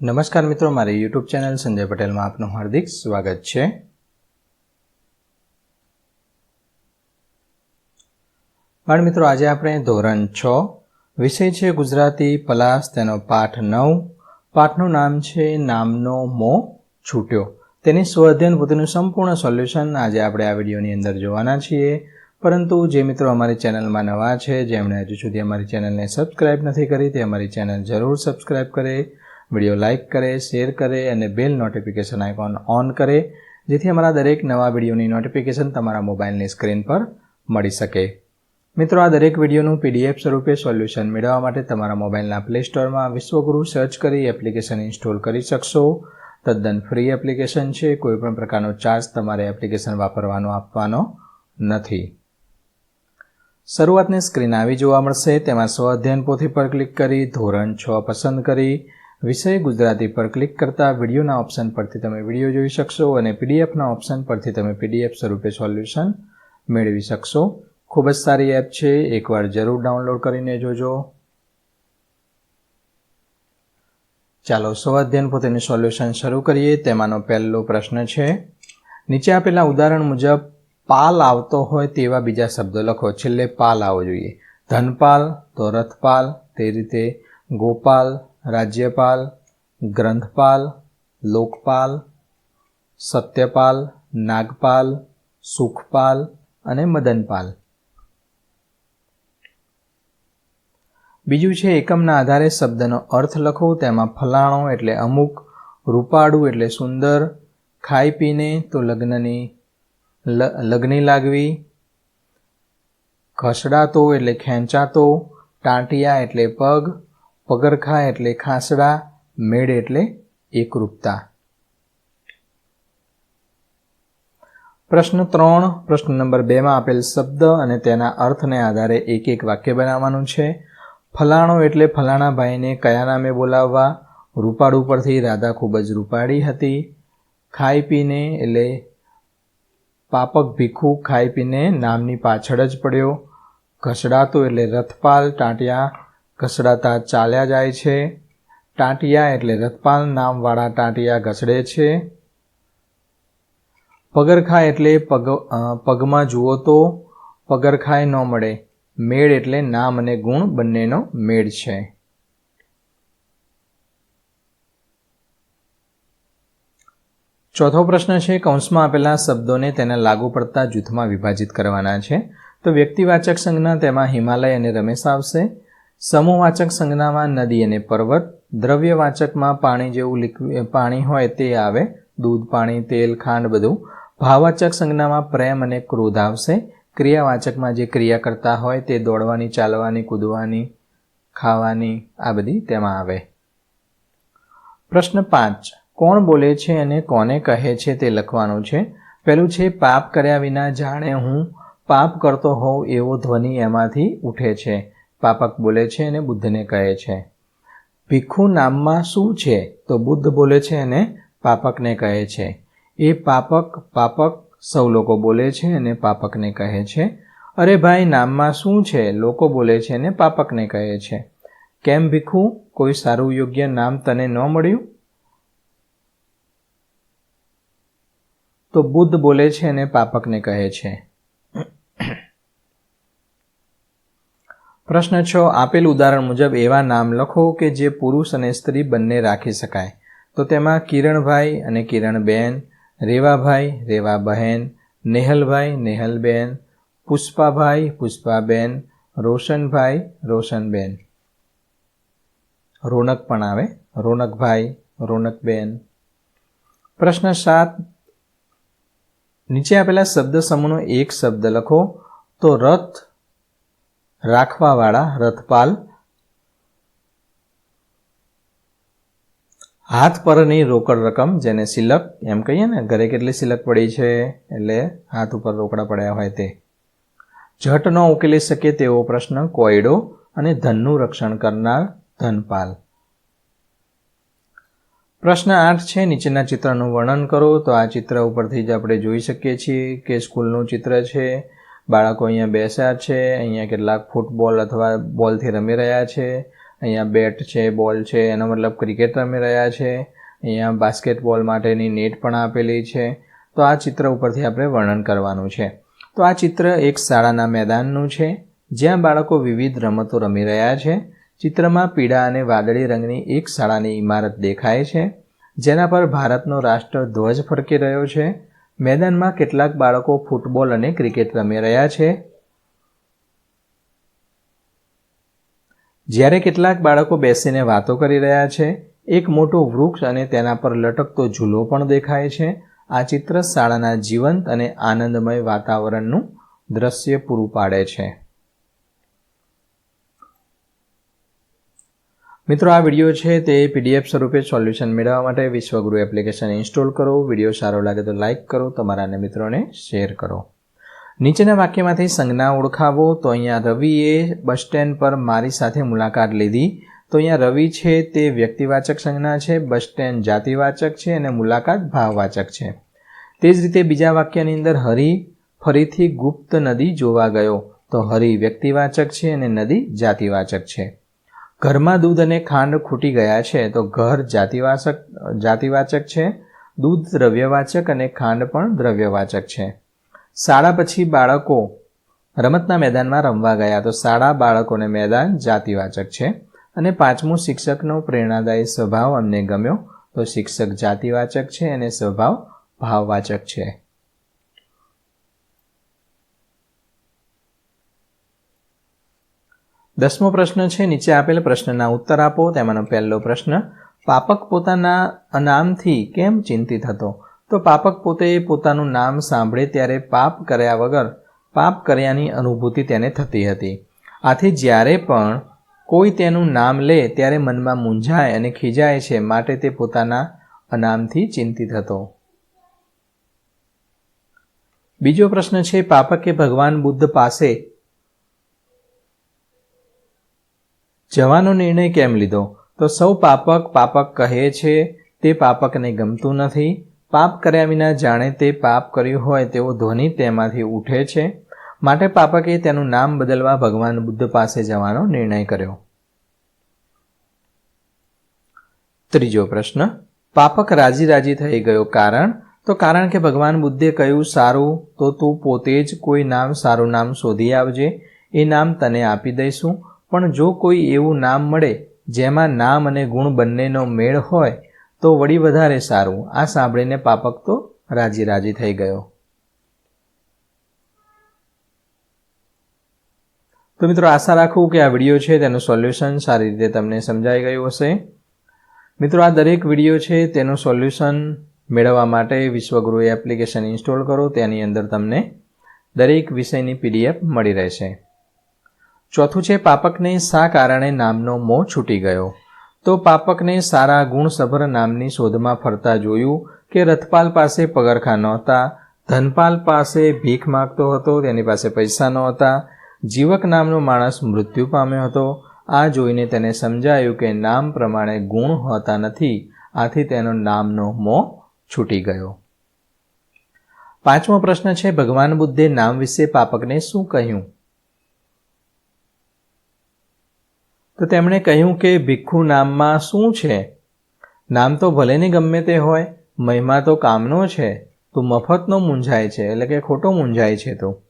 નમસ્કાર મિત્રો, મારી યુટ્યુબ ચેનલ સંજય પટેલમાં આપનું હાર્દિક સ્વાગત છે. બાળ મિત્રો, આજે આપણે ધોરણ છ, વિષય છે ગુજરાતી પલાસ, તેનો પાઠ નવ. પાઠનું નામ છે, નામનો મો છૂટ્યો. તેની સ્વઅધ્યયન પોતેનું સંપૂર્ણ સોલ્યુશન આજે આપણે આ વિડીયોની અંદર જોવાના છીએ. પરંતુ જે મિત્રો અમારી ચેનલમાં નવા છે, જેમણે હજુ સુધી અમારી ચેનલને સબસ્ક્રાઇબ નથી કરી, તે અમારી ચેનલ જરૂર સબસ્ક્રાઇબ કરે. વીડિયો લાઇક કરે, શેર કરે અને બેલ નોટિફિકેશન આઇકોન ઓન કરે, જેથી અમારા દરેક નવા વિડીયોની નોટિફિકેશન તમારા મોબાઈલની સ્ક્રીન પર મળી શકે. મિત્રો, આ દરેક વિડીયોનું પીડીએફ સ્વરૂપે સોલ્યુશન મેળવવા માટે તમારા મોબાઈલના પ્લે સ્ટોરમાં વિશ્વગુરુ સર્ચ કરી એપ્લિકેશન ઇન્સ્ટોલ કરી શકશો. તદ્દન ફ્રી એપ્લિકેશન છે કોઈપણ પ્રકારનો ચાર્જ તમારે એપ્લિકેશન વાપરવાનો, આપવાનો નથી. શરૂઆતની સ્ક્રીન આવી જોવા મળશે, તેમાં સ્વ અધ્યયન પોથી પર ક્લિક કરી, ધોરણ છ પસંદ કરી વિષય ગુજરાતી પર ક્લિક કરતા વિડીયોના ઓપ્શન પરથી તમે વીડિયો જોઈ શકશો અને પીડીએફના ઓપ્શન પરથી તમે પીડીએફ સ્વરૂપે સોલ્યુશન મેળવી શકશો. ખૂબ જ સારી એપ છે. એકવાર જરૂર ડાઉનલોડ કરીને જોજો. ચાલો સ્વઅધ્યયન પોતેનું સોલ્યુશન શરૂ કરીએ. તેમાંનો પહેલો પ્રશ્ન છે, નીચે આપેલા ઉદાહરણ મુજબ, પાલ આવતો હોય તેવા બીજા શબ્દો લખો. છેલ્લે પાલ આવવો જોઈએ. ધનપાલ, તો રથપાલ. તે રીતે ગોપાલ રાજ્યપાલ, ગ્રંથપાલ, લોકપાલ, સત્યપાલ, નાગપાલ, સુખપાલ અને મદનપાલ. બીજું છે, એકમના આધારે શબ્દનો અર્થ લખો. તેમાં ફલાણો એટલે અમુક, રૂપાળું એટલે સુંદર, ખાઈ પીને તો લગ્નની લગ્ની લાગવી ખસડાતો એટલે ખેંચાતો, ટાંટિયા એટલે પગ પગરખા એટલે ખાસડા, મેળ એટલે એકરૂપતા. પ્રશ્ન ત્રણ, પ્રશ્ન નંબર બેમાં આપેલ શબ્દ અને તેના અર્થને આધારે એક એક વાક્ય બનાવવાનું છે. ફલાણો એટલે ફલાણા ભાઈને કયા નામે બોલાવવા? રૂપાળું પરથી રાધા ખૂબ જ રૂપાળી હતી. ખાઈ પીને એટલે પાપક ભીખું ખાઈ પીને નામની પાછળ જ પડ્યો. ઘસડાતો એટલે રથપાલ, ટાંટિયા ઘસડાતા ચાલ્યા જાય છે. ટાંટિયા એટલે રથપાલ નામવાળા ટાંટિયા ઘસડે છે. પગરખા એટલે પગ પગમાં જુઓ તો પગરખાય ન મળે. મેળ એટલે નામ અને ગુણ બંનેનો મેળ છે. ચોથો પ્રશ્ન છે, કૌંસમાં આપેલા શબ્દોને તેના લાગુ પડતા જૂથમાં વિભાજિત કરવાના છે. તો વ્યક્તિવાચક સંજ્ઞા તેમાં હિમાલય અને રમેશ આવશે. સમૂહવાચક સંજ્ઞામાં નદી અને પર્વત, દ્રવ્યવાચકમાં પાણી જેવું લિક્વિડ પાણી હોય તે આવે, દૂધ, પાણી, તેલ, ખાંડ બધું. ભાવવાચક સંજ્ઞામાં પ્રેમ અને ક્રોધ આવશે. ક્રિયાવાચકમાં જે ક્રિયા કરતા હોય તે દોડવાની, ચાલવાની, કૂદવાની, ખાવાની, આ બધી તેમાં આવે. પ્રશ્ન પાંચ. કોણ બોલે છે અને કોને કહે છે તે લખવાનું છે? પહેલું છે, પાપ કર્યા વિના જાણે હું પાપ કરતો હોઉં એવો ધ્વનિ એમાંથી ઉઠે છે. પાપક બોલે છે અને બુદ્ધને કહે છે. ભીખુ નામમાં શું છે? તો બુદ્ધ બોલે છે અને પાપકને કહે છે. એ પાપક પાપક સૌ લોકો બોલે છે અને પાપકને કહે છે. અરે ભાઈ, નામમાં શું છે? લોકો બોલે છે અને પાપકને કહે છે. કેમ ભીખુ? કોઈ સારું યોગ્ય નામ તને ન મળ્યું? તો બુદ્ધ બોલે છે અને પાપકને કહે છે. પ્રશ્ન છ, આપેલ ઉદાહરણ મુજબ એવા નામ લખો કે જે પુરુષ અને સ્ત્રી બંને રાખી શકાય. તો તેમાં કિરણભાઈ અને કિરણબેન, રેવાભાઈ, રેવાબહેન, નેહલભાઈ, નેહલબેન, પુષ્પાભાઈ, પુષ્પાબેન, રોશનભાઈ, રોશનબેન. રોનક પણ આવે. રોનકભાઈ, રોનકબેન. પ્રશ્ન સાત, નીચે આપેલા શબ્દ સમૂહનો એક શબ્દ લખો તો રથ રાખવાવાળા રથપાલ. હાથ પરની રોકડ રકમ જેને સિલક, એમ કહીએ ને, ઘરે કેટલી સિલક પડી છે, એટલે હાથ ઉપર રોકડા પડ્યા હોય તે. જટ ન ઉકેલી શકે તેવો પ્રશ્ન કોયડો અને ધનનું રક્ષણ કરનાર ધનપાલ. પ્રશ્ન આઠ છે, નીચેના ચિત્રનું વર્ણન કરો. તો આ ચિત્ર ઉપરથી જ આપણે જોઈ શકીએ છીએ કે સ્કૂલનું ચિત્ર છે. બાળકો અહીંયા બેસ્યા છે, અહીંયા કેટલાક ફૂટબોલ અથવા બોલથી રમી રહ્યા છે, અહીંયા બેટ છે, બોલ છે, એનો મતલબ ક્રિકેટ રમી રહ્યા છે, અહીંયા બાસ્કેટબોલ માટેની નેટ પણ આપેલી છે. તો આ ચિત્ર ઉપરથી આપણે વર્ણન કરવાનું છે. તો આ ચિત્ર એક શાળાના મેદાનનું છે, જ્યાં બાળકો વિવિધ રમતો રમી રહ્યા છે. ચિત્રમાં પીળા અને વાદળી રંગની એક શાળાની ઇમારત દેખાય છે, જેના પર ભારતનો રાષ્ટ્ર ધ્વજ ફરકી રહ્યો છે. મેદાનમાં કેટલાક બાળકો ફૂટબોલ અને ક્રિકેટ રમી રહ્યા છે. જ્યારે કેટલાક બાળકો બેસીને વાતો કરી રહ્યા છે, એક મોટો વૃક્ષ અને તેના પર લટકતો ઝૂલો પણ દેખાય છે. આ ચિત્ર શાળાના જીવંત અને આનંદમય વાતાવરણનું દ્રશ્ય પૂરું પાડે છે. મિત્રો, આ વીડિયો છે તે પીડીએફ સ્વરૂપે સોલ્યુશન મેળવવા માટે વિશ્વગુરુ એપ્લિકેશન ઇન્સ્ટોલ કરો. વીડિયો સારો લાગે તો લાઇક કરો, તમારા અને મિત્રોને શેર કરો. નીચેના વાક્યમાંથી સંજ્ઞા ઓળખાવો. તો અહીંયા રવિએ બસ સ્ટેન્ડ પર મારી સાથે મુલાકાત લીધી. તો અહીંયા રવિ છે તે વ્યક્તિવાચક સંજ્ઞા છે, બસ સ્ટેન્ડ જાતિવાચક છે અને મુલાકાત ભાવવાચક છે. તે જ રીતે બીજા વાક્યની અંદર હરિ ફરીથી ગુપ્ત નદી જોવા ગયો. તો હરિ વ્યક્તિવાચક છે અને નદી જાતિવાચક છે. ઘરમાં દૂધ અને ખાંડ ખૂટી ગયા છે, તો ઘર જાતિવાચક જાતિવાચક છે, દૂધ દ્રવ્યવાચક અને ખાંડ પણ દ્રવ્યવાચક છે. શાળા પછી બાળકો રમતના મેદાનમાં રમવા ગયા, તો શાળા બાળકોને મેદાન જાતિવાચક છે. અને પાંચમું, શિક્ષકનો પ્રેરણાદાયી સ્વભાવ અમને ગમ્યો, તો શિક્ષક જાતિવાચક છે અને સ્વભાવ ભાવવાચક છે. દસમો પ્રશ્ન છે, નીચે આપેલ પ્રશ્નના ઉત્તર આપો, તેમાંનો પહેલો પ્રશ્ન, પાપક પોતાના અનામથી કેમ ચિંતિત હતો? તો પાપક પોતે પોતાનું નામ સાંભળે ત્યારે પાપ કર્યા વગર પાપ કર્યાની અનુભૂતિ તેને થતી હતી. આથી જ્યારે પણ કોઈ તેનું નામ લે, ત્યારે મનમાં મૂંઝાય અને ખીજાય છે, માટે તે પોતાના અનામથી ચિંતિત હતો. બીજો પ્રશ્ન છે, પાપકે ભગવાન બુદ્ધ પાસે જવાનો નિર્ણય કેમ લીધો? તો સૌ પાપક પાપક કહે છે, તે પાપકને ગમતું નથી. પાપ કર્યા વિના જાણે તે પાપ કર્યું હોય તેવો ધ્વનિ તેમાંથી ઉઠે છે. માટે પાપકે તેનું નામ બદલવા ભગવાન બુદ્ધ પાસે જવાનો નિર્ણય કર્યો. ત્રીજો પ્રશ્ન. પાપક રાજી રાજી થઈ ગયો કારણ? તો કારણ કે ભગવાન બુદ્ધે કહ્યું, સારું, તો તું પોતે જ કોઈ નામ સારું નામ શોધી આવજે. એ નામ તને આપી દઈશું. પણ જો કોઈ એવું નામ મળે, જેમાં નામ અને ગુણ બંનેનો મેળ હોય, તો વળી વધારે સારું. આ સાંભળીને પાપક તો રાજી રાજી થઈ ગયો. તો મિત્રો આશા રાખું કે આ વીડિયો છે તેનું સોલ્યુશન સારી રીતે તમને સમજાઈ ગયું હશે. મિત્રો આ દરેક વીડિયો છે તેનું સોલ્યુશન મેળવવા માટે વિશ્વગુરુ એપ્લિકેશન ઇન્સ્ટોલ કરો, તેની અંદર તમને દરેક વિષયની પીડીએફ મળી રહેશે. ચોથું છે, પાપકને શા કારણે નામનો મોં છૂટી ગયો. તો પાપકને સારા ગુણસભર નામની શોધમાં ફરતા જોયું કે રથપાલ પાસે પગરખા નહોતા, ધનપાલ પાસે ભીખ માગતો હતો, તેની પાસે પૈસા નહોતા, જીવક નામનો માણસ મૃત્યુ પામ્યો હતો. આ જોઈને તેને સમજાયું કે નામ પ્રમાણે ગુણ હોતા નથી, આથી તેનો નામનો મો છૂટી ગયો. પાંચમો પ્રશ્ન છે, ભગવાન બુદ્ધે નામ વિશે પાપકને શું કહ્યું? તો તેમણે કહ્યું કે ભિક્ષુ નામમાં શું છે? નામ તો ભલે ને ગમે તે હોય, મહિમા તો કામનો છે, તું મફતનો મૂંઝાય છે, એટલે કે ખોટો મૂંઝાય છે તો.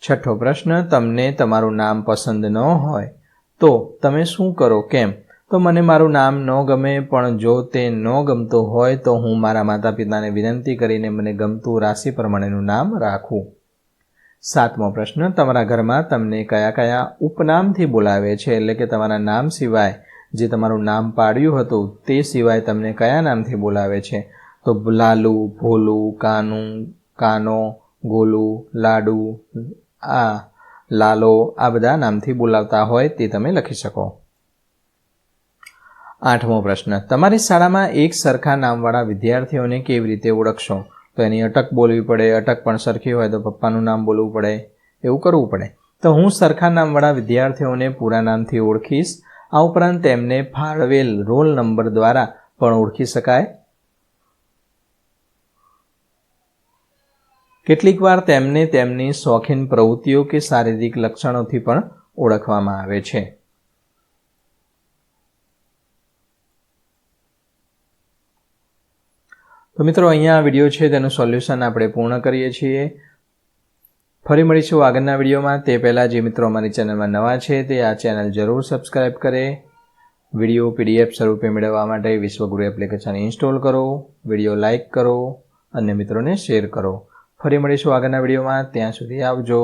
છઠ્ઠો પ્રશ્ન, તમને તમારું નામ પસંદ ન હોય, તો તમે શું કરો, કેમ? તો મને મારું નામ ન ગમે, પણ જો તે ન ગમતું હોય, તો હું મારા માતા પિતાને વિનંતી કરીને મને ગમતું રાશિ પ્રમાણેનું નામ રાખું. સાતમો પ્રશ્ન, તમારા ઘરમાં તમને કયા કયા ઉપનામથી બોલાવે છે? એટલે કે તમારા નામ સિવાય જે તમારું નામ પાડ્યું હતું, તે સિવાય તમને કયા નામથી બોલાવે છે? તો લાલુ, ભોલુ, કાનું, કાનો, ગોલુ, લાડુ, આ, લાલો, આ બધા નામથી બોલાવતા હોય તે તમે લખી શકો. આઠમો પ્રશ્ન, તમારી શાળામાં એક સરખા નામવાળા વિદ્યાર્થીઓને કેવી રીતે ઓળખશો? તો એની અટક બોલવી પડે, અટક પણ સરખી હોય તો પપ્પાનું નામ બોલવું પડે, એવું કરવું પડે. તો હું સરખા નામવાળા વિદ્યાર્થીઓને પૂરા નામથી ઓળખીશ. આ ઉપરાંત તેમને ફાળવેલ રોલ નંબર દ્વારા પણ ઓળખી શકાય. કેટલીક વાર તેમને તેમની શોખીન પ્રવૃત્તિઓ કે શારીરિક લક્ષણોથી પણ ઓળખવામાં આવે છે. તો મિત્રો, અહીંયા આ વીડિયો છે, તેનું સોલ્યુશન આપણે પૂર્ણ કરીએ છીએ. ફરી મળીશું આગળના વિડીયોમાં તે પહેલાં જે મિત્રો અમારી ચેનલમાં નવા છે, તે આ ચેનલ જરૂર સબસ્ક્રાઈબ કરે. વીડિયો પીડીએફ સ્વરૂપે મેળવવા માટે વિશ્વગુરુ એપ્લિકેશન ઇન્સ્ટોલ કરો વીડિયો લાઇક કરો અન્ય મિત્રોને શેર કરો. ફરી મળીશું આગળના વિડીયોમાં ત્યાં સુધી આવજો.